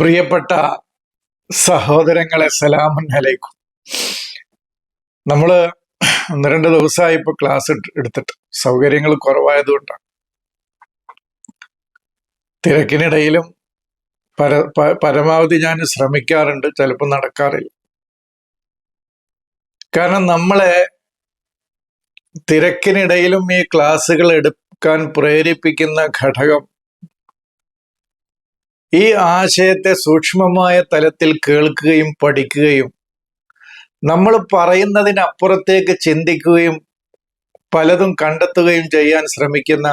പ്രിയപ്പെട്ട സഹോദരങ്ങളെ സലാമൻ അലൈക്കും നമ്മൾ ഒന്ന് രണ്ട് ദിവസമായി ഇപ്പൊ ക്ലാസ് എടുത്തിട്ട് സൗകര്യങ്ങൾ കുറവായതുകൊണ്ടാണ് തിരക്കിനിടയിലും പര പരമാവധി ഞാൻ ശ്രമിക്കാറുണ്ട് ചിലപ്പോൾ നടക്കാറില്ല. കാരണം നമ്മളെ തിരക്കിനിടയിലും ഈ ക്ലാസ്സുകൾ എടുക്കാൻ പ്രേരിപ്പിക്കുന്ന ഘടകം ഈ ആശയത്തെ സൂക്ഷ്മമായ തലത്തിൽ കേൾക്കുകയും പഠിക്കുകയും നമ്മൾ പറയുന്നതിനപ്പുറത്തേക്ക് ചിന്തിക്കുകയും പലതും കണ്ടെത്തുകയും ചെയ്യാൻ ശ്രമിക്കുന്ന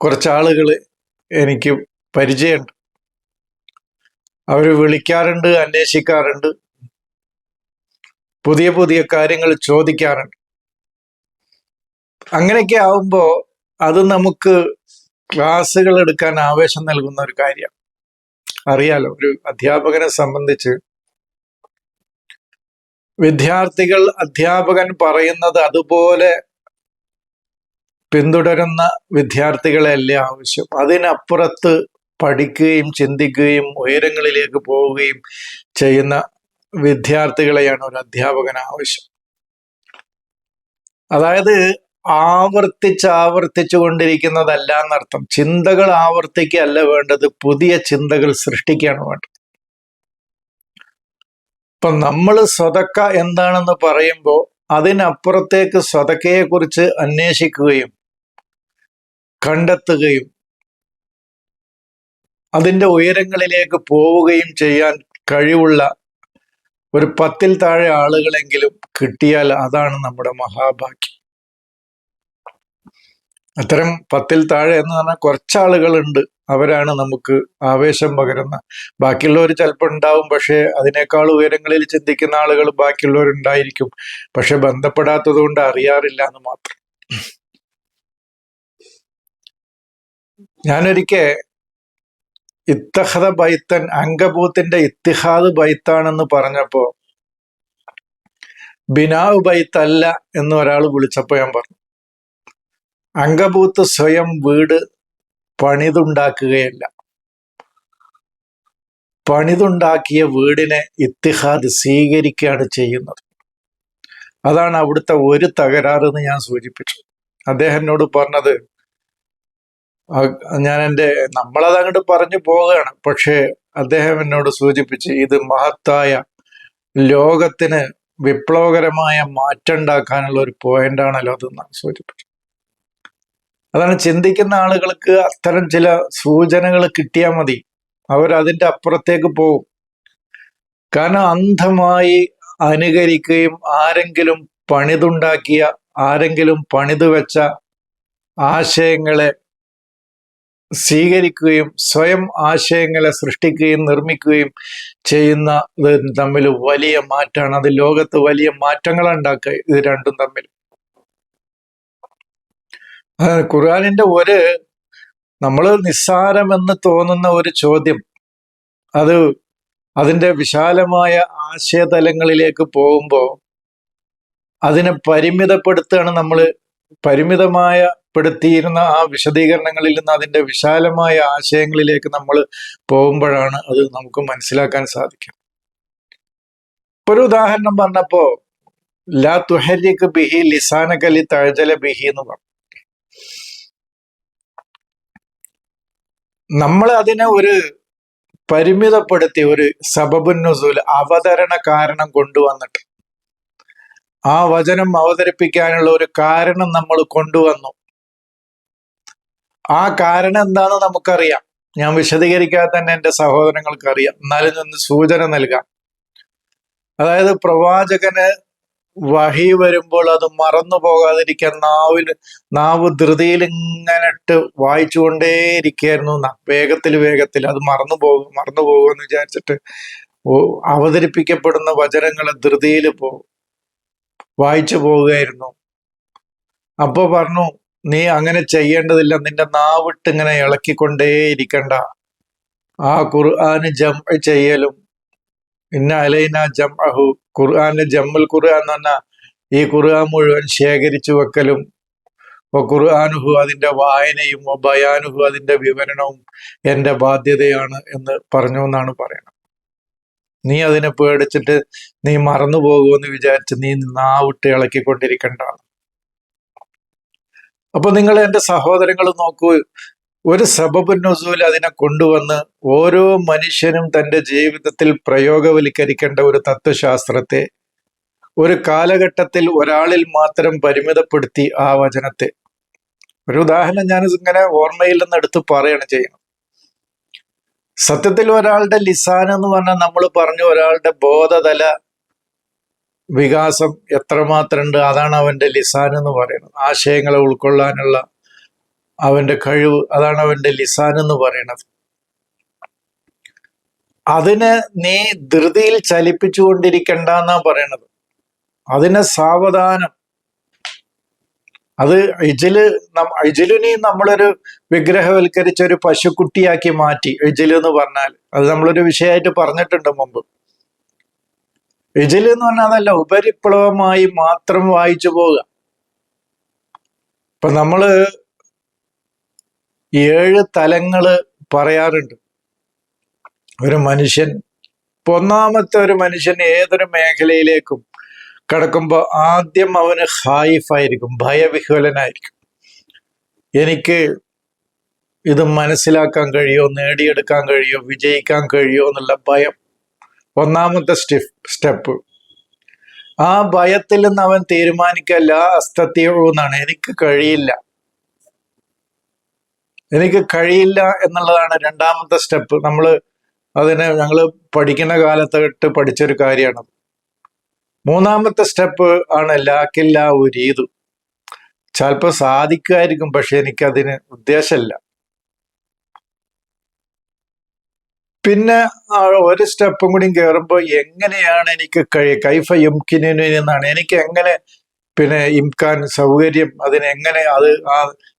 കുറച്ചാളുകൾ എനിക്ക് പരിചയമുണ്ട്. അവർ വിളിക്കാറുണ്ട് അന്വേഷിക്കാറുണ്ട്. പുതിയ പുതിയ കാര്യങ്ങൾ ചോദിക്കാറുണ്ട്. അങ്ങനെയൊക്കെ ആവുമ്പോൾ അത് നമുക്ക് ക്ലാസ്സുകൾ എടുക്കാൻ ആവേശം നൽകുന്ന ഒരു കാര്യം. അറിയാലോ ഒരു അധ്യാപകനെ സംബന്ധിച്ച് വിദ്യാർത്ഥികൾ അധ്യാപകൻ പറയുന്നത് അതുപോലെ പിന്തുടരുന്ന വിദ്യാർത്ഥികളെയല്ലേ ആവശ്യം. അതിനപ്പുറത്ത് പഠിക്കുകയും ചിന്തിക്കുകയും ഉയരങ്ങളിലേക്ക് പോവുകയും ചെയ്യുന്ന വിദ്യാർത്ഥികളെയാണ് ഒരു അധ്യാപകൻ ആവശ്യം. അതായത് ആവർത്തിച്ച് ആവർത്തിച്ചു കൊണ്ടിരിക്കുന്നതല്ല എന്നർത്ഥം ചിന്തകൾ ആവർത്തിക്കുകയല്ല വേണ്ടത് പുതിയ ചിന്തകൾ സൃഷ്ടിക്കുകയാണ് വേണ്ടത്. ഇപ്പൊ നമ്മൾ സ്വതക്ക എന്താണെന്ന് പറയുമ്പോൾ അതിനപ്പുറത്തേക്ക് സ്വതക്കയെ കുറിച്ച് അന്വേഷിക്കുകയും കണ്ടെത്തുകയും അതിന്റെ ഉയരങ്ങളിലേക്ക് പോവുകയും ചെയ്യാൻ കഴിവുള്ള ഒരു പത്തിൽ താഴെ ആളുകളെങ്കിലും കിട്ടിയാൽ അതാണ് നമ്മുടെ മഹാഭാഗ്യം. അത്തരം പത്തിൽ താഴെ എന്ന് പറഞ്ഞാൽ കുറച്ചാളുകളുണ്ട്. അവരാണ് നമുക്ക് ആവേശം പകരുന്ന. ബാക്കിയുള്ളവർ ചിലപ്പോൾ ഉണ്ടാവും പക്ഷേ അതിനേക്കാൾ ഉയരങ്ങളിൽ ചിന്തിക്കുന്ന ആളുകൾ ബാക്കിയുള്ളവരുണ്ടായിരിക്കും. പക്ഷെ ബന്ധപ്പെടാത്തത് കൊണ്ട് അറിയാറില്ല എന്ന് മാത്രം. ഞാനൊരിക്കെ ഇത്തഹദ ബൈത്തൻ അങ്കബൂത്തിന്റെ ഇത്തിഹാദ് ബൈത്താണെന്ന് പറഞ്ഞപ്പോ ബിനാവ് ബൈത്തല്ല എന്ന് ഒരാൾ വിളിച്ചപ്പോ ഞാൻ പറഞ്ഞു. അങ്കബൂത്ത് സ്വയം വീട് പണിതുണ്ടാക്കുകയല്ല. പണിതുണ്ടാക്കിയ വീടിനെ ഇത്തിഹാദ് സ്വീകരിക്കുകയാണ് ചെയ്യുന്നത്. അതാണ് അവിടുത്തെ ഒരു തകരാറ് എന്ന് ഞാൻ സൂചിപ്പിച്ചു. അദ്ദേഹം എന്നോട് പറഞ്ഞത് ഞാൻ എന്റെ നമ്മളത് അങ്ങോട്ട് പറഞ്ഞു പോവുകയാണ്. പക്ഷേ അദ്ദേഹം എന്നോട് സൂചിപ്പിച്ച് ഇത് മഹത്തായ ലോകത്തിന് വിപ്ലവകരമായ മാറ്റം ഉണ്ടാക്കാനുള്ള ഒരു പോയിന്റാണല്ലോ അതെന്നാണ് സൂചിപ്പിച്ചത്. അതാണ് ചിന്തിക്കുന്ന ആളുകൾക്ക് അത്തരം ചില സൂചനകൾ കിട്ടിയാൽ മതി. അവരതിന്റെ അപ്പുറത്തേക്ക് പോകും. കാരണം അന്ധമായി അനുകരിക്കുകയും ആരെങ്കിലും പണിതുണ്ടാക്കിയ ആരെങ്കിലും പണിതു വെച്ച ആശയങ്ങളെ സ്വീകരിക്കുകയും സ്വയം ആശയങ്ങളെ സൃഷ്ടിക്കുകയും നിർമ്മിക്കുകയും ചെയ്യുന്ന തമ്മിൽ വലിയ മാറ്റമാണ് അത് ലോകത്ത് വലിയ മാറ്റങ്ങൾ ഉണ്ടാക്കുക. ഇത് രണ്ടും തമ്മിൽ. ഖുർആനിന്റെ ഒരു നമ്മൾ നിസ്സാരമെന്ന് തോന്നുന്ന ഒരു ചോദ്യം. അത് അതിന്റെ വിശാലമായ ആശയതലങ്ങളിലേക്ക് പോകുമ്പോൾ അതിനെ പരിമിതപ്പെടുത്തുകയാണ് നമ്മൾ പരിമിതമായ പെടുത്തിയിരുന്ന ആ വിശദീകരണങ്ങളിൽ നിന്ന് അതിന്റെ വിശാലമായ ആശയങ്ങളിലേക്ക് നമ്മൾ പോകുമ്പോഴാണ് അത് നമുക്ക് മനസ്സിലാക്കാൻ സാധിക്കും. ഇപ്പൊ ഒരു ഉദാഹരണം പറഞ്ഞപ്പോ ലാ തുഹരിക്ക് ബിഹി ലിസാനകലി തഴജല ബിഹി എന്ന് പറഞ്ഞു. നമ്മൾ അതിനെ ഒരു പരിമിതപ്പെടുത്തി ഒരു സബബുന്നുസൂൽ അവതരണ കാരണം കൊണ്ടുവന്നിട്ട്. ആ വചനം അവതരിപ്പിക്കാനുള്ള ഒരു കാരണം നമ്മൾ കൊണ്ടുവന്നു. ആ കാരണം എന്താണെന്ന് നമുക്കറിയാം. ഞാൻ വിശദീകരിക്കാതെ തന്നെ എന്റെ സഹോദരങ്ങൾക്ക് അറിയാം എന്നാലും നിന്ന് സൂചന നൽകാം. അതായത് പ്രവാചകന് വഹി വരുമ്പോൾ അത് മറന്നു പോകാതിരിക്കാൻ നാവിൽ നാവ് ധൃതിയിൽ ഇങ്ങനെ ഇട്ട് വായിച്ചുകൊണ്ടേയിരിക്കുകയായിരുന്നു വേഗത്തിൽ വേഗത്തിൽ അത് മറന്നു പോകും മറന്നു പോകുമെന്ന് വിചാരിച്ചിട്ട് അവതരിപ്പിക്കപ്പെടുന്ന വചനങ്ങൾ ധൃതിയിൽ പോ വായിച്ചു പോവുകയായിരുന്നു. അപ്പൊ പറഞ്ഞു നീ അങ്ങനെ ചെയ്യേണ്ടതില്ല. നിന്റെ നാവിട്ട് ഇങ്ങനെ ഇളക്കിക്കൊണ്ടേയിരിക്കണ്ട. ആ ഖുർആന് ജം ചെയ്യലും ഇന്ന അലൈന ജം അഹു ജമ്മൽ ജമ്മുൽ ഖുർആൻ എന്ന് പറഞ്ഞാൽ ഈ ഖുർആൻ മുഴുവൻ ശേഖരിച്ചു വെക്കലും ഖുർആാനുഹു അതിന്റെ വായനയും ബയാനുഹു അതിന്റെ വിവരണവും എന്റെ ബാധ്യതയാണ് എന്ന് പറഞ്ഞു എന്നാണ് പറയുന്നത്. നീ അതിനെ പേടിച്ചിട്ട് നീ മറന്നു പോകുമെന്ന് വിചാരിച്ച് നീ നാവിട്ട് ഇളക്കിക്കൊണ്ടിരിക്കേണ്ടതാണ്. അപ്പൊ നിങ്ങൾ എന്റെ സഹോദരങ്ങൾ നോക്കൂ ഒരു സബബ് നുസൂൽ അതിനെ കൊണ്ടുവന്ന് ഓരോ മനുഷ്യനും തന്റെ ജീവിതത്തിൽ പ്രയോഗവൽക്കരിക്കേണ്ട ഒരു തത്വശാസ്ത്രത്തെ ഒരു കാലഘട്ടത്തിൽ ഒരാളിൽ മാത്രം പരിമിതപ്പെടുത്തി ആ വചനത്തെ. ഒരു ഉദാഹരണം ഞാൻ ഇങ്ങനെ ഓർമ്മയിൽ നിന്ന് എടുത്ത് പറയണം ചെയ്യണം സത്യത്തിൽ ഒരാളുടെ ലിസാൻ എന്ന് പറഞ്ഞാൽ നമ്മൾ പറഞ്ഞു ഒരാളുടെ ബോധതല വികാസം എത്രമാത്രമുണ്ട് അതാണ് അവന്റെ ലിസാൻ എന്ന് പറയുന്നത്. ആശയങ്ങളെ ഉൾക്കൊള്ളാനുള്ള അവന്റെ കഴിവ് അതാണ് അവന്റെ ലിസാൻ എന്ന് പറയുന്നത്. അതിനെ നീ ധൃതിയിൽ ചലിപ്പിച്ചുകൊണ്ടിരിക്കണ്ട എന്നാ പറയണത്. അതിനെ സാവധാനം. അത് ഇജിൽ ഇജിലിനെ നമ്മളൊരു വിഗ്രഹവൽക്കരിച്ച ഒരു പശുക്കുട്ടിയാക്കി മാറ്റി ഇജിൽ എന്ന് പറഞ്ഞാൽ. അത് നമ്മളൊരു വിഷയമായിട്ട് പറഞ്ഞിട്ടുണ്ട് മുമ്പ്. ഇജിൽ എന്ന് പറഞ്ഞാൽ അതല്ല ഉപരിപ്ലവമായി മാത്രം വായിച്ചു പോവുക. ഇപ്പൊ നമ്മൾ ഏഴ് തലങ്ങൾ പറയാറുണ്ട്. ഒരു മനുഷ്യൻ ഒന്നാമത്തെ ഒരു മനുഷ്യൻ ഏതൊരു മേഖലയിലേക്കും കടക്കുമ്പോൾ ആദ്യം അവന് ഹായിഫായിരിക്കും ഭയവിഹ്വലനായിരിക്കും. എനിക്ക് ഇത് മനസ്സിലാക്കാൻ കഴിയോ നേടിയെടുക്കാൻ കഴിയോ വിജയിക്കാൻ കഴിയോ എന്നുള്ള ഭയം. ഒന്നാമത്തെ സ്റ്റെപ്പ് സ്റ്റെപ്പ്. ആ ഭയത്തിൽ നിന്ന് അവൻ തീരുമാനിക്കല്ല അസ്തത്യവും എന്നാണ്. എനിക്ക് കഴിയില്ല. എനിക്ക് കഴിയില്ല എന്നുള്ളതാണ് രണ്ടാമത്തെ സ്റ്റെപ്പ് നമ്മൾ അതിന് ഞങ്ങൾ പഠിക്കുന്ന കാലത്തോട്ട് പഠിച്ചൊരു കാര്യമാണ്. മൂന്നാമത്തെ സ്റ്റെപ്പ് ആണ് ലാക്കില്ല ഉരീതു. ചിലപ്പോൾ സാധിക്കുമായിരിക്കും പക്ഷെ എനിക്കതിന് ഉദ്ദേശമില്ല. പിന്നെ ഒരു സ്റ്റെപ്പും കൂടി കയറുമ്പോൾ എങ്ങനെയാണ് എനിക്ക് കഴി കൈഫ യുംകിനു എന്നാണ് എനിക്ക് എങ്ങനെ പിന്നെ ഇംകാൻ സൗകര്യം അതിനെങ്ങനെ അത് ആ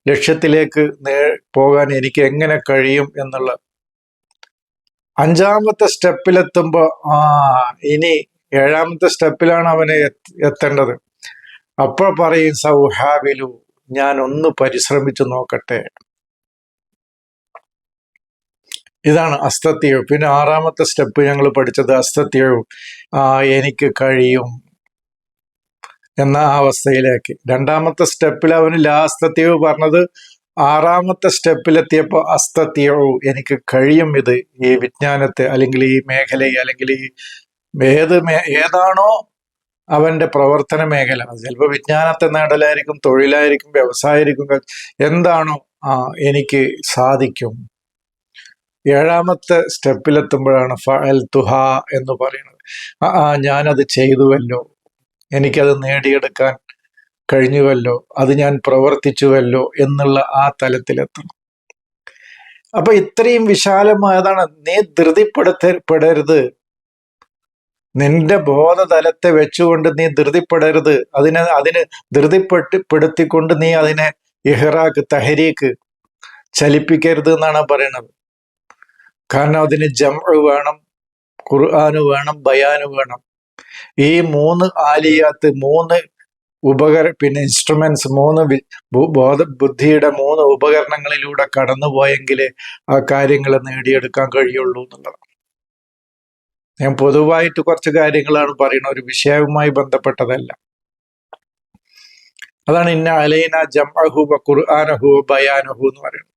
ലക്ഷ്യത്തിലേക്ക് നേ പോകാൻ എനിക്ക് എങ്ങനെ കഴിയും എന്നുള്ള അഞ്ചാമത്തെ സ്റ്റെപ്പിലെത്തുമ്പോൾ ആ ഇനി ഏഴാമത്തെ സ്റ്റെപ്പിലാണ് അവനെ എത്തേണ്ടത്. അപ്പോൾ പറയും സൗഹാവിലു ഞാൻ ഒന്ന് പരിശ്രമിച്ചു നോക്കട്ടെ. ഇതാണ് അസ്തത്യവ്. പിന്നെ ആറാമത്തെ സ്റ്റെപ്പ് ഞങ്ങൾ പഠിച്ചത് അസ്തത്യവ്. ആ എനിക്ക് കഴിയും. എന്ന അവസ്ഥയിലേക്ക്. രണ്ടാമത്തെ സ്റ്റെപ്പിൽ അവന് ലാസ്തത്യവ് പറഞ്ഞത് ആറാമത്തെ സ്റ്റെപ്പിലെത്തിയപ്പോൾ അസ്തത്യവും എനിക്ക് കഴിയും ഇത് ഈ വിജ്ഞാനത്തെ അല്ലെങ്കിൽ ഈ മേഖലയെ അല്ലെങ്കിൽ ഈ ഏത് ഏതാണോ അവന്റെ പ്രവർത്തന മേഖല. ചിലപ്പോൾ വിജ്ഞാനത്തെ നേടലായിരിക്കും തൊഴിലായിരിക്കും വ്യവസായമായിരിക്കും എന്താണോ ആ എനിക്ക് സാധിക്കും. ഏഴാമത്തെ സ്റ്റെപ്പിലെത്തുമ്പോഴാണ് ഫഅൽ തുഹ എന്ന് പറയുന്നത്. ആ ഞാനത് ചെയ്തുവല്ലോ. എനിക്കത് നേടിയെടുക്കാൻ കഴിഞ്ഞുവല്ലോ അത് ഞാൻ പ്രവർത്തിച്ചുവല്ലോ എന്നുള്ള ആ തലത്തിലെത്തണം. അപ്പൊ ഇത്രയും വിശാലമായതാണ് നീ ധൃതിപ്പെടുത്തപ്പെടരുത്. നിന്റെ ബോധതലത്തെ വെച്ചുകൊണ്ട് നീ ധൃതിപ്പെടരുത്. അതിനെ അതിന് ധൃതിപ്പെട്ട് പെടുത്തിക്കൊണ്ട് നീ അതിനെ ഇഹ്റാക്ക് തഹരീക്ക് ചലിപ്പിക്കരുത് എന്നാണ് പറയുന്നത് കാരണം അതിന് ജം വേണം ഖുർആാന് വേണം ബയാന് വേണം. ഈ മൂന്ന് ആലിയാത്ത് മൂന്ന് ഉപകര പിന്നെ ഇൻസ്ട്രുമെന്റ്സ് മൂന്ന് ബോധ ബുദ്ധിയുടെ മൂന്ന് ഉപകരണങ്ങളിലൂടെ കടന്നുപോയെങ്കിലേ ആ കാര്യങ്ങൾ നേടിയെടുക്കാൻ കഴിയുള്ളൂ എന്നുള്ളതാണ്. ഞാൻ പൊതുവായിട്ട് കുറച്ച് കാര്യങ്ങളാണ് പറയുന്നത്. ഒരു വിഷയവുമായി ബന്ധപ്പെട്ടതല്ല. അതാണ് ഇന്ന അലൈന ജംഅഹു ഖുർആാനഹു ബയാനഹു എന്ന് പറയുന്നത്.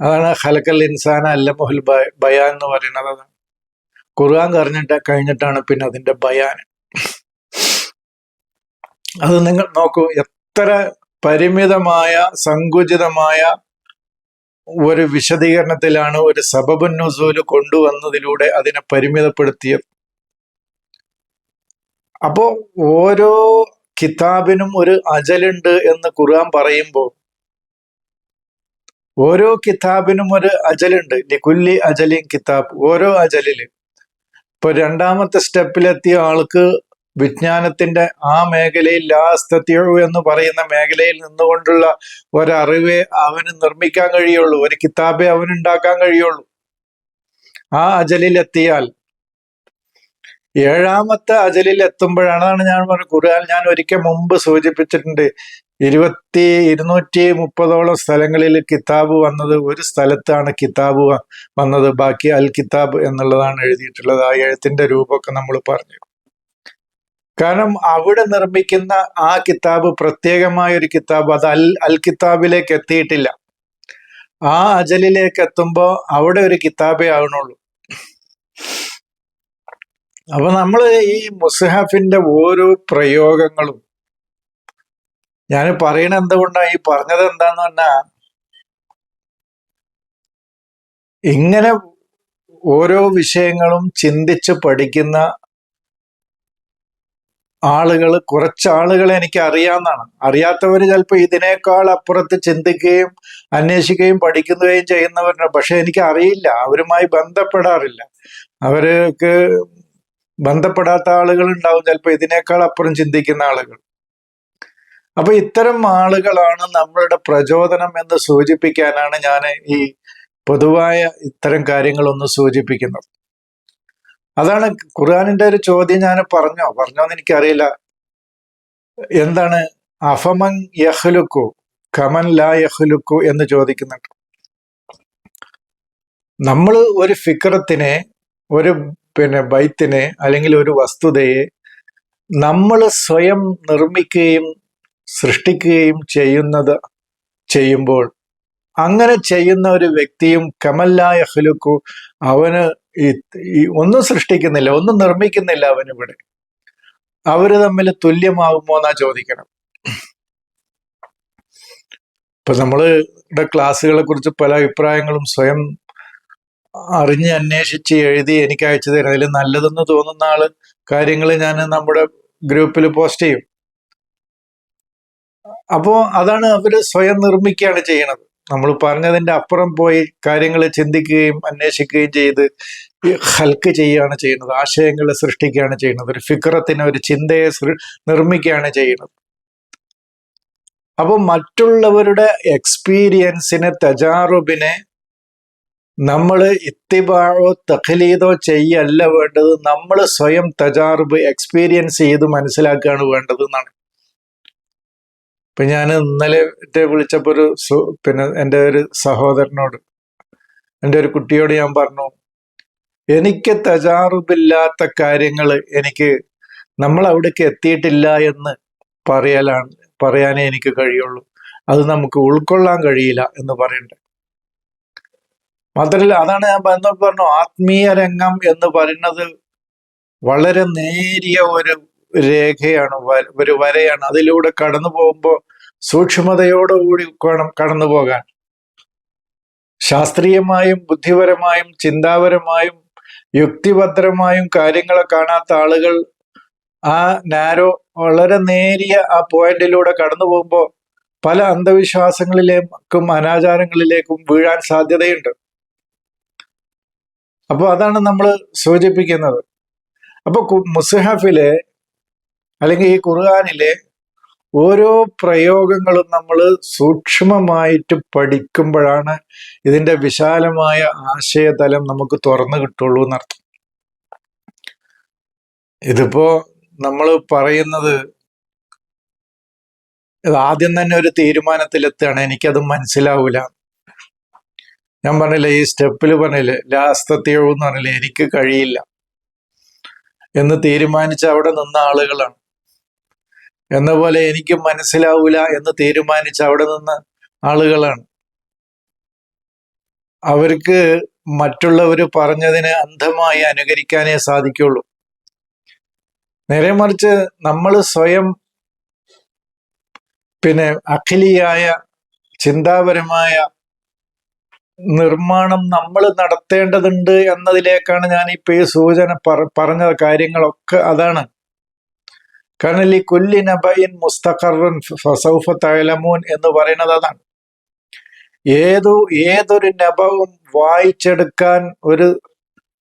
അതാണ് ഹലക്കൽ ഇൻസാന അല്ലമുഹുൽ ബയാൻ എന്ന് പറയുന്നത്. അതാണ് ഖുർആൻ കറിഞ്ഞിട്ട് കഴിഞ്ഞിട്ടാണ് പിന്നെ അതിന്റെ ബയാൻ. അത് നിങ്ങൾ നോക്കൂ എത്ര പരിമിതമായ സങ്കുചിതമായ ഒരു വിശദീകരണത്തിലാണ് ഒരു സബബുൻ നുസൂൽ കൊണ്ടുവന്നതിലൂടെ അതിനെ പരിമിതപ്പെടുത്തിയത് അപ്പോ ഓരോ കിതാബിനും ഒരു അജലുണ്ട് എന്ന് ഖുർആൻ പറയുമ്പോൾ ഓരോ കിതാബിനും ഒരു അജലുണ്ട്. ലിഖുല്ലി അജലിൻ കിതാബ് ഓരോ അജലിൽ ഇപ്പൊ രണ്ടാമത്തെ സ്റ്റെപ്പിലെത്തിയ ആൾക്ക് വിജ്ഞാനത്തിന്റെ ആ മേഖലയിൽ ലാസ്തത്യു എന്ന് പറയുന്ന മേഖലയിൽ നിന്നുകൊണ്ടുള്ള ഒരറിവേ അവന് നിർമ്മിക്കാൻ കഴിയുള്ളൂ. ഒരു കിതാബെ അവനുണ്ടാക്കാൻ കഴിയുള്ളൂ. ആ അജലിൽ എത്തിയാൽ ഏഴാമത്തെ അജലിൽ എത്തുമ്പോഴാണ് ഞാൻ പറഞ്ഞ ഖുർആൻ ഞാൻ ഒരിക്കൽ മുമ്പ് സൂചിപ്പിച്ചിട്ടുണ്ട്. ഇരുപത്തി ഇരുന്നൂറ്റി മുപ്പതോളം സ്ഥലങ്ങളിൽ കിതാബ് വന്നത് ഒരു സ്ഥലത്താണ് കിതാബ് വന്നത്. ബാക്കി അൽ കിതാബ് എന്നുള്ളതാണ് എഴുതിയിട്ടുള്ളത്. ആ എഴുത്തിന്റെ രൂപമൊക്കെ നമ്മൾ പറഞ്ഞു. കാരണം അവിടെ നിർമ്മിക്കുന്ന ആ കിതാബ് പ്രത്യേകമായ ഒരു കിതാബ് അത് അൽ അൽ കിതാബിലേക്ക് എത്തിയിട്ടില്ല. ആ അജലിലേക്ക് എത്തുമ്പോ അവിടെ ഒരു കിതാബേ ആകണുള്ളൂ അപ്പൊ നമ്മൾ ഈ മുസ്ഹഫിന്റെ ഓരോ പ്രയോഗങ്ങളും ഞാൻ പറയണ എന്തുകൊണ്ടാ? ഈ പറഞ്ഞത് എന്താന്ന് പറഞ്ഞാ ഇങ്ങനെ ഓരോ വിഷയങ്ങളും ചിന്തിച്ച് പഠിക്കുന്ന ആളുകൾ കുറച്ച് ആളുകളെ എനിക്ക് അറിയാവുന്നതാണ് അറിയാത്തവർ ചിലപ്പോൾ ഇതിനേക്കാൾ അപ്പുറത്ത് ചിന്തിക്കുകയും അന്വേഷിക്കുകയും പഠിക്കുകയും ചെയ്യുന്നവരുണ്ട്. പക്ഷെ എനിക്ക് അറിയില്ല അവരുമായി ബന്ധപ്പെടാറില്ല. അവർക്ക് ബന്ധപ്പെടാത്ത ആളുകൾ ഉണ്ടാവും ചിലപ്പോൾ ഇതിനേക്കാൾ അപ്പുറം ചിന്തിക്കുന്ന ആളുകൾ. അപ്പൊ ഇത്തരം ആളുകളാണ് നമ്മളുടെ പ്രചോദനം എന്ന് സൂചിപ്പിക്കാനാണ് ഞാൻ ഈ പൊതുവായ ഇത്തരം കാര്യങ്ങളൊന്ന് സൂചിപ്പിക്കുന്നത്. അതാണ് ഖുർആാനിന്റെ ഒരു ചോദ്യം ഞാൻ പറഞ്ഞോ? പറഞ്ഞോന്ന് എനിക്കറിയില്ല. എന്താണ്? അഫമൻ യഹ്ലുക്കു കമൻ ലാ യഹ്ലുക്കു എന്ന് ചോദിക്കുന്നുണ്ട്. നമ്മൾ ഒരു ഫിക്രത്തിനെ ഒരു പിന്നെ ബൈത്തിനെ അല്ലെങ്കിൽ ഒരു വസ്തുതയെ നമ്മൾ സ്വയം നിർമ്മിക്കുകയും സൃഷ്ടിക്കുകയും ചെയ്യുന്നത് ചെയ്യുമ്പോൾ അങ്ങനെ ചെയ്യുന്ന ഒരു വ്യക്തിയും കമല്ലായ ഹലുക്കു അവന് ഒന്നും സൃഷ്ടിക്കുന്നില്ല ഒന്നും നിർമ്മിക്കുന്നില്ല അവനിവിടെ. അവർ തമ്മിൽ തുല്യമാകുമോ എന്നാ ചോദിക്കണം. ഇപ്പൊ നമ്മളുടെ ക്ലാസ്സുകളെ കുറിച്ച് പല അഭിപ്രായങ്ങളും സ്വയം അറിഞ്ഞ് അന്വേഷിച്ച് എഴുതി എനിക്ക് അയച്ചു തരും. അതിൽ നല്ലതെന്ന് തോന്നുന്ന ആൾ കാര്യങ്ങൾ ഞാൻ നമ്മുടെ ഗ്രൂപ്പിൽ പോസ്റ്റ് ചെയ്യും. അപ്പോ അതാണ് അവർ സ്വയം നിർമ്മിക്കുകയാണ് ചെയ്യണത്. നമ്മൾ പറഞ്ഞതിന്റെ അപ്പുറം പോയി കാര്യങ്ങൾ ചിന്തിക്കുകയും അന്വേഷിക്കുകയും ചെയ്ത് ഹൽക്ക് ചെയ്യുകയാണ് ചെയ്യുന്നത്. ആശയങ്ങളെ സൃഷ്ടിക്കുകയാണ് ചെയ്യുന്നത്. ഒരു ഫിക്രത്തിന് ഒരു ചിന്തയെ നിർമ്മിക്കുകയാണ് ചെയ്യുന്നത്. അപ്പോൾ മറ്റുള്ളവരുടെ എക്സ്പീരിയൻസിനെ തജാറുബിനെ നമ്മൾ ഇത്തിബാഴോ തഖലീദോ ചെയ്യല്ല വേണ്ടത്. നമ്മൾ സ്വയം തജാറുബ് എക്സ്പീരിയൻസ് ചെയ്ത് മനസ്സിലാക്കുകയാണ് വേണ്ടത് എന്നാണ്. ഇപ്പൊ ഞാൻ ഇന്നലെ മറ്റേ വിളിച്ചപ്പോ ഒരു പിന്നെ എന്റെ ഒരു സഹോദരനോട് എന്റെ ഒരു കുട്ടിയോട് ഞാൻ പറഞ്ഞു എനിക്ക് തജാറുബില്ലാത്ത കാര്യങ്ങൾ എനിക്ക് നമ്മൾ അവിടേക്ക് എത്തിയിട്ടില്ല എന്ന് പറയലാണ് പറയാനേ എനിക്ക് കഴിയുള്ളൂ. അത് നമുക്ക് ഉൾക്കൊള്ളാൻ കഴിയില്ല എന്ന് പറയണ്ടേ. മാത്രമല്ല അതാണ് ഞാൻ എന്നോട് പറഞ്ഞു ആത്മീയ രംഗം എന്ന് പറയുന്നത് വളരെ നേരിയ ഒരു രേഖയാണ് ഒരു വരയാണ്. അതിലൂടെ കടന്നു പോകുമ്പോൾ സൂക്ഷ്മതയോടുകൂടി വേണം കടന്നു പോകാൻ. ശാസ്ത്രീയമായും ബുദ്ധിപരമായും ചിന്താപരമായും യുക്തിഭദ്രമായും കാര്യങ്ങളെ കാണാത്ത ആളുകൾ ആ നാരോ വളരെ നേരിയ ആ പോയിന്റിലൂടെ കടന്നു പോകുമ്പോൾ പല അന്ധവിശ്വാസങ്ങളിലേക്കും അനാചാരങ്ങളിലേക്കും വീഴാൻ സാധ്യതയുണ്ട്. അപ്പോൾ അതാണ് നമ്മൾ സൂചിപ്പിക്കുന്നത്. അപ്പൊ കു- മുസ്ഹഫിലെ അല്ലെങ്കിൽ ഈ ഖുർആാനിലെ ഓരോ പ്രയോഗങ്ങളും നമ്മൾ സൂക്ഷ്മമായിട്ട് പഠിക്കുമ്പോഴാണ് ഇതിന്റെ വിശാലമായ ആശയതലം നമുക്ക് തുറന്നു കിട്ടുള്ളൂ എന്നർത്ഥം. ഇതിപ്പോ നമ്മൾ പറയുന്നത് ആദ്യം തന്നെ ഒരു തീരുമാനത്തിലെത്തുകയാണ്. എനിക്കത് മനസ്സിലാവൂല. ഞാൻ പറഞ്ഞില്ലേ ഈ സ്റ്റെപ്പിൽ പറഞ്ഞില്ലേ ലാസ്തത്തെയോ എന്ന് പറഞ്ഞില്ലേ എനിക്ക് കഴിയില്ല. എന്ന് തീരുമാനിച്ച അവിടെ നിന്ന ആളുകളാണ്. എന്ന പോലെ എനിക്ക് മനസ്സിലാവൂല എന്ന് തീരുമാനിച്ച അവിടെ നിന്ന് ആളുകളാണ്. അവർക്ക് മറ്റുള്ളവർ പറഞ്ഞതിന് അന്ധമായി അനുകരിക്കാനേ സാധിക്കുള്ളൂ. നേരെ മറിച്ച് നമ്മൾ സ്വയം പിന്നെ അഖിലിയായ ചിന്താപരമായ നിർമ്മാണം നമ്മൾ നടത്തേണ്ടതുണ്ട് എന്നതിലേക്കാണ് ഞാൻ ഇപ്പോൾ ഈ സൂചന പറ പറഞ്ഞ കാര്യങ്ങളൊക്കെ അതാണ്. കാരണം ഈ കുല്ലി നബയിൻ മുസ്തഖറുൻ ഫസൗഫ തലമൂൻ എന്ന് പറയുന്നത് അതാണ്. ഏതു ഏതൊരു നബവും വായിച്ചെടുക്കാൻ ഒരു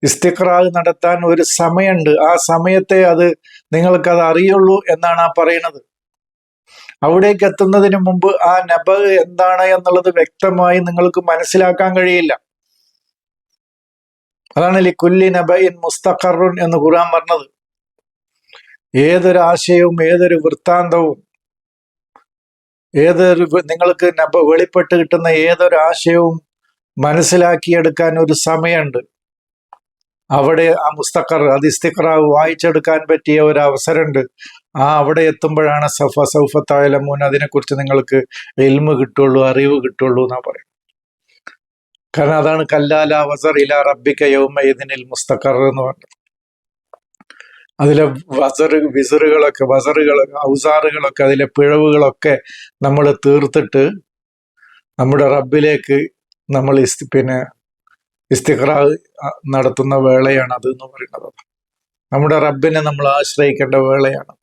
ഇസ്തിഖ്റാവ് നടത്താൻ ഒരു സമയമുണ്ട്. ആ സമയത്തെ അത് നിങ്ങൾക്കത് അറിയുള്ളൂ എന്നാണ് ആ പറയുന്നത്. അവിടേക്ക് എത്തുന്നതിന് മുമ്പ് ആ നബ എന്താണ് എന്നുള്ളത് വ്യക്തമായി നിങ്ങൾക്ക് മനസ്സിലാക്കാൻ കഴിയില്ല. അതാണ് ലി കുല്ലി നബയിൻ മുസ്തഖറുൻ എന്ന് ഖുർആൻ പറഞ്ഞത്. ഏതൊരു ആശയവും ഏതൊരു വൃത്താന്തവും ഏതൊരു നിങ്ങൾക്ക് വെളിപ്പെട്ട് കിട്ടുന്ന ഏതൊരു ആശയവും മനസ്സിലാക്കിയെടുക്കാൻ ഒരു സമയമുണ്ട്. അവിടെ ആ മുസ്തഖർ അത് വായിച്ചെടുക്കാൻ പറ്റിയ ഒരു അവസരമുണ്ട് ആ അവിടെ എത്തുമ്പോഴാണ് സഫ സൗഫ തായലമൂൻ അതിനെക്കുറിച്ച് നിങ്ങൾക്ക് എൽമ് കിട്ടുള്ളൂ അറിവ് കിട്ടുള്ളൂ എന്നാ പറയും കാരണം അതാണ് കല്ലാല വസർ ഇല റബ്ബിക്ക ഇതിനിൽ മുസ്തഖർ എന്ന് പറഞ്ഞത്. അതിലെ വസറ് വിസറുകളൊക്കെ വസറുകൾ ഔസാറുകളൊക്കെ അതിലെ പിഴവുകളൊക്കെ നമ്മൾ തീർത്തിട്ട് നമ്മുടെ റബ്ബിലേക്ക് നമ്മൾ ഇസ്തി പിന്നെ ഇസ്തിഖ്റ നടത്തുന്ന വേളയാണ് അത് എന്ന് പറയുന്നത്. നമ്മുടെ റബ്ബിനെ നമ്മൾ ആശ്രയിക്കേണ്ട വേളയാണ്.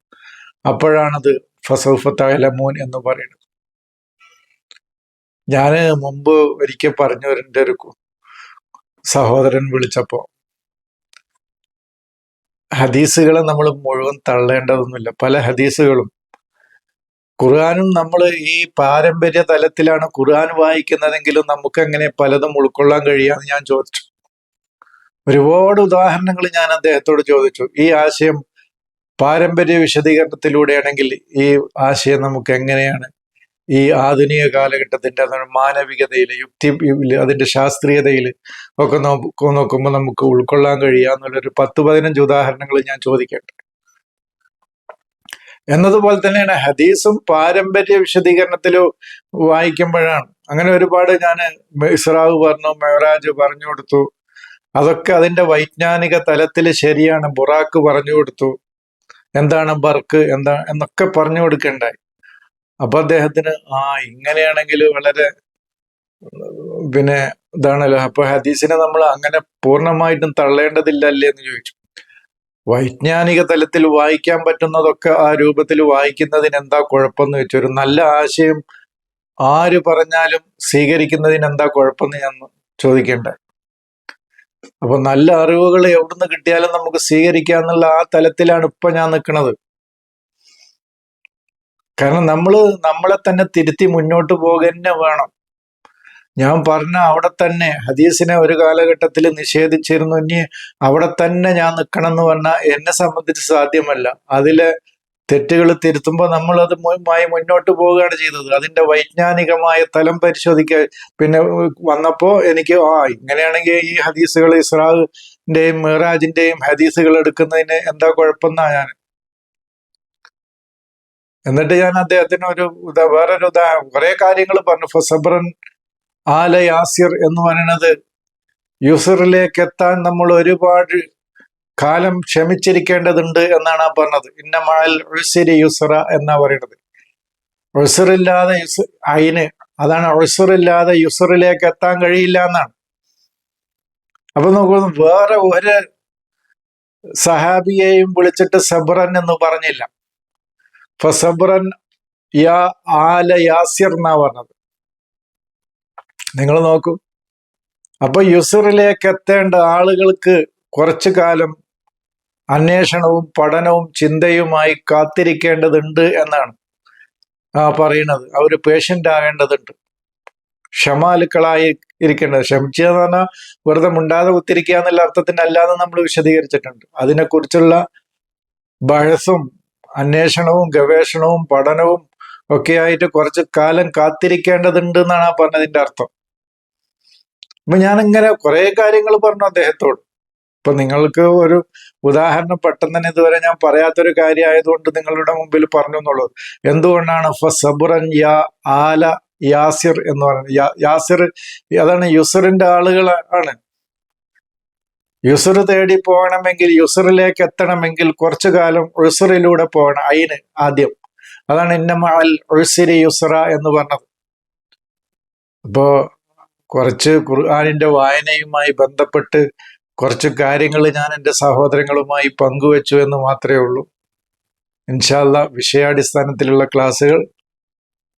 അപ്പോഴാണത് ഫസൗഫത്തായ എന്ന് പറയുന്നത്. ഞാൻ മുമ്പ് ഒരിക്കൽ പറഞ്ഞു എന്റെ ഒരു സഹോദരൻ വിളിച്ചപ്പോ ഹദീസുകളെ നമ്മൾ മുഴുവൻ തള്ളേണ്ടതൊന്നുമില്ല. പല ഹദീസുകളും. ഖുർആാനും നമ്മൾ ഈ പാരമ്പര്യ തലത്തിലാണ് ഖുർആൻ വായിക്കുന്നതെങ്കിലും നമുക്ക് എങ്ങനെ പലതും ഉൾക്കൊള്ളാൻ കഴിയാന്ന് ഞാൻ ചോദിച്ചു. ഒരുപാട് ഉദാഹരണങ്ങൾ ഞാൻ അദ്ദേഹത്തോട് ചോദിച്ചു. ഈ ആശയം പാരമ്പര്യ വിശദീകരണത്തിലൂടെയാണെങ്കിൽ ഈ ആശയം നമുക്ക് എങ്ങനെയാണ് ഈ ആധുനിക കാലഘട്ടത്തിന്റെ അതാണ് മാനവികതയിൽ യുക്തി അതിന്റെ ശാസ്ത്രീയതയിൽ ഒക്കെ നോക്കു നോക്കുമ്പോൾ നമുക്ക് ഉൾക്കൊള്ളാൻ കഴിയാന്നുള്ളൊരു പത്ത് പതിനഞ്ച് ഉദാഹരണങ്ങൾ ഞാൻ ചോദിക്കട്ടെ. എന്നതുപോലെ തന്നെയാണ് ഹദീസും പാരമ്പര്യ വിശദീകരണത്തിലോ വായിക്കുമ്പോഴാണ്. അങ്ങനെ ഒരുപാട് ഞാൻ ഇസ്രാവ് പറഞ്ഞു മെഹറാജ് പറഞ്ഞു കൊടുത്തു. അതൊക്കെ അതിന്റെ വൈജ്ഞാനിക തലത്തിൽ ശരിയാണ്. ബുറാക്ക് പറഞ്ഞു കൊടുത്തു. എന്താണ് ബർക്ക്? എന്താ എന്നൊക്കെ പറഞ്ഞു കൊടുക്കണ്ടായി. അപ്പൊ അദ്ദേഹത്തിന് ആ ഇങ്ങനെയാണെങ്കിൽ വളരെ പിന്നെ ഇതാണല്ലോ. അപ്പൊ ഹദീസിനെ നമ്മൾ അങ്ങനെ പൂർണമായിട്ടും തള്ളേണ്ടതില്ലല്ലേ എന്ന് ചോദിച്ചു. വൈജ്ഞാനിക തലത്തിൽ വായിക്കാൻ പറ്റുന്നതൊക്കെ ആ രൂപത്തിൽ വായിക്കുന്നതിന് എന്താ കുഴപ്പമെന്ന് വെച്ചു ഒരു നല്ല ആശയം ആര് പറഞ്ഞാലും സ്വീകരിക്കുന്നതിന് എന്താ കുഴപ്പമെന്ന് ഞാൻ ചോദിക്കേണ്ട. അപ്പൊ നല്ല അറിവുകൾ എവിടുന്ന് കിട്ടിയാലും നമുക്ക് സ്വീകരിക്കാന്നുള്ള ആ തലത്തിലാണ് ഇപ്പൊ ഞാൻ നിൽക്കുന്നത്. കാരണം നമ്മൾ നമ്മളെ തന്നെ തിരുത്തി മുന്നോട്ട് പോകന്നെ വേണം. ഞാൻ പറഞ്ഞ അവിടെ തന്നെ ഹദീസിനെ ഒരു കാലഘട്ടത്തിൽ നിഷേധിച്ചിരുന്നു. ഇനി അവിടെ തന്നെ ഞാൻ നിൽക്കണം എന്ന് പറഞ്ഞാൽ എന്നെ സംബന്ധിച്ച് സാധ്യമല്ല. അതിലെ തെറ്റുകൾ തിരുത്തുമ്പോൾ നമ്മൾ അത് മുന്നോട്ട് പോവുകയാണ് ചെയ്തത്. അതിന്റെ വൈജ്ഞാനികമായ തലം പരിശോധിക്കുക പിന്നെ വന്നപ്പോൾ എനിക്ക് ആ ഇങ്ങനെയാണെങ്കിൽ ഈ ഹദീസുകൾ ഇസ്രാഹിന്റെയും മിറാജിന്റെയും ഹദീസുകൾ എടുക്കുന്നതിന് എന്താ കുഴപ്പമെന്നാ ഞാൻ എന്നിട്ട് ഞാൻ അദ്ദേഹത്തിന് ഒരു ഉദാ- വേറൊരു ഉദാ കുറെ കാര്യങ്ങൾ പറഞ്ഞു. ഫസബ്രൻ ആല യാസിർ എന്ന് പറയുന്നത് യുസറിലേക്ക് എത്താൻ നമ്മൾ ഒരുപാട് കാലം ക്ഷമിച്ചിരിക്കേണ്ടതുണ്ട് എന്നാണ് ആ പറഞ്ഞത്. ഇന്ന മഴൽ ഉഴ്സിരി യുസറ എന്നാ പറയുന്നത്. ഉഴ്സറില്ലാതെ യുസ് അയിന് അതാണ് ഉഴ്സറില്ലാതെ യുസറിലേക്ക് എത്താൻ കഴിയില്ല എന്നാണ്. അപ്പൊ നോക്കുന്നു വേറെ ഒരു സഹാബിയെയും വിളിച്ചിട്ട് സബ്രൻ എന്ന് പറഞ്ഞില്ല. ഫസബ്രൻ യാ ആല യാസിർ എന്നാ പറഞ്ഞത്. നിങ്ങൾ നോക്കൂ. അപ്പൊ യുസറിലേക്ക് എത്തേണ്ട ആളുകൾക്ക് കുറച്ചു കാലം അന്വേഷണവും പഠനവും ചിന്തയുമായി കാത്തിരിക്കേണ്ടതുണ്ട് എന്നാണ് ആ പറയുന്നത്. അവർ പേഷ്യന്റ് ആകേണ്ടതുണ്ട്. ക്ഷമാലുക്കളായി ഇരിക്കേണ്ടത്. ക്ഷമിക്കുക എന്ന് പറഞ്ഞാൽ വെറുതെ മുണ്ടാതെ കുത്തിരിക്കുക എന്നുള്ള അർത്ഥത്തിന് അല്ലാതെ നമ്മൾ വിശദീകരിച്ചിട്ടുണ്ട്. അതിനെക്കുറിച്ചുള്ള ബഹസും അന്വേഷണവും ഗവേഷണവും പഠനവും ഒക്കെ ആയിട്ട് കുറച്ച് കാലം കാത്തിരിക്കേണ്ടതുണ്ട് എന്നാണ് ആ പറഞ്ഞതിന്റെ അർത്ഥം. അപ്പൊ ഞാനിങ്ങനെ കുറെ കാര്യങ്ങൾ പറഞ്ഞു അദ്ദേഹത്തോട്. ഇപ്പൊ നിങ്ങൾക്ക് ഒരു ഉദാഹരണം പെട്ടെന്ന് തന്നെ ഇതുവരെ ഞാൻ പറയാത്തൊരു കാര്യമായതുകൊണ്ട് നിങ്ങളുടെ മുമ്പിൽ പറഞ്ഞു എന്നുള്ളത്. എന്തുകൊണ്ടാണ് ഫസബുറൻ യാ ആല യാസിർ എന്ന് പറയുന്നത്? യാസിർ അതാണ് യുസറിന്റെ ആളുകൾ ആണ് യുസർ തേടി പോകണമെങ്കിൽ യുസറിലേക്ക് എത്തണമെങ്കിൽ കുറച്ചു കാലം ഉഴ്സറിലൂടെ പോകണം. അയിന് ആദ്യം. അതാണ് ഇന്നമൽ ഉഴ്സിരി യുസറ എന്ന് പറഞ്ഞത്. അപ്പോ കുറച്ച് ഖുർആാനിന്റെ വായനയുമായി ബന്ധപ്പെട്ട് കുറച്ച് കാര്യങ്ങൾ ഞാൻ എന്റെ സഹോദരങ്ങളുമായി പങ്കുവെച്ചു എന്ന് മാത്രമേ ഉള്ളൂ. ഇൻഷാല്ല വിഷയാടിസ്ഥാനത്തിലുള്ള ക്ലാസ്സുകൾ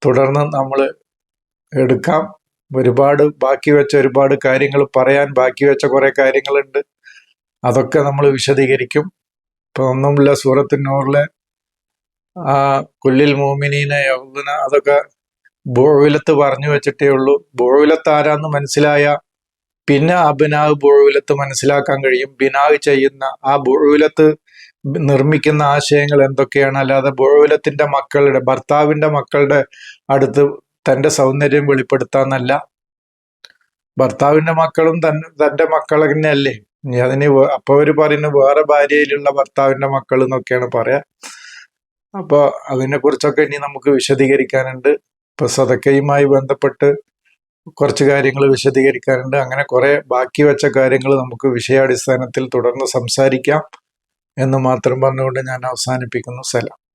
തുടർന്ന് നമ്മൾ എടുക്കാം. ഒരുപാട് ബാക്കി വെച്ച ഒരുപാട് കാര്യങ്ങൾ പറയാൻ ബാക്കി വെച്ച കുറേ കാര്യങ്ങളുണ്ട്. അതൊക്കെ നമ്മൾ വിശദീകരിക്കും. ഇപ്പൊ ഒന്നുമില്ല സൂറത്തിനൂറിലെ ആ കുല്ലിൽ മോമിനീനെ യൗദന അതൊക്കെ ബോവിലത്ത് പറഞ്ഞു വെച്ചിട്ടേ ഉള്ളൂ. ബോവിലത്ത് ആരാന്ന് മനസ്സിലായ പിന്നെ അബിനാവ് ബോവിലത്ത് മനസ്സിലാക്കാൻ കഴിയും. ബിനാവ് ചെയ്യുന്ന ആ ബോവിലത്ത് നിർമ്മിക്കുന്ന ആശയങ്ങൾ എന്തൊക്കെയാണ്? അല്ലാതെ ബോഴവലത്തിന്റെ മക്കളുടെ ഭർത്താവിന്റെ മക്കളുടെ അടുത്ത് തന്റെ സൗന്ദര്യം വെളിപ്പെടുത്താന്നല്ല ഭർത്താവിന്റെ മക്കളും തൻ മക്കളെ തന്നെയല്ലേ ഇനി അതിന് വേ- അപ്പൊ അവർ പറയുന്നത് വേറെ ഭാര്യയിലുള്ള ഭർത്താവിന്റെ മക്കൾ എന്നൊക്കെയാണ് പറയാ. അപ്പൊ അതിനെ കുറിച്ചൊക്കെ ഇനി നമുക്ക് വിശദീകരിക്കാനുണ്ട്. ഇപ്പൊ സതക്കയുമായി ബന്ധപ്പെട്ട് കുറച്ച് കാര്യങ്ങൾ വിശദീകരിക്കാനുണ്ട്. അങ്ങനെ കുറെ ബാക്കി വെച്ച കാര്യങ്ങൾ നമുക്ക് വിഷയാടിസ്ഥാനത്തിൽ തുടർന്ന് സംസാരിക്കാം എന്ന് മാത്രം പറഞ്ഞുകൊണ്ട് ഞാൻ അവസാനിപ്പിക്കുന്നു. സലാം.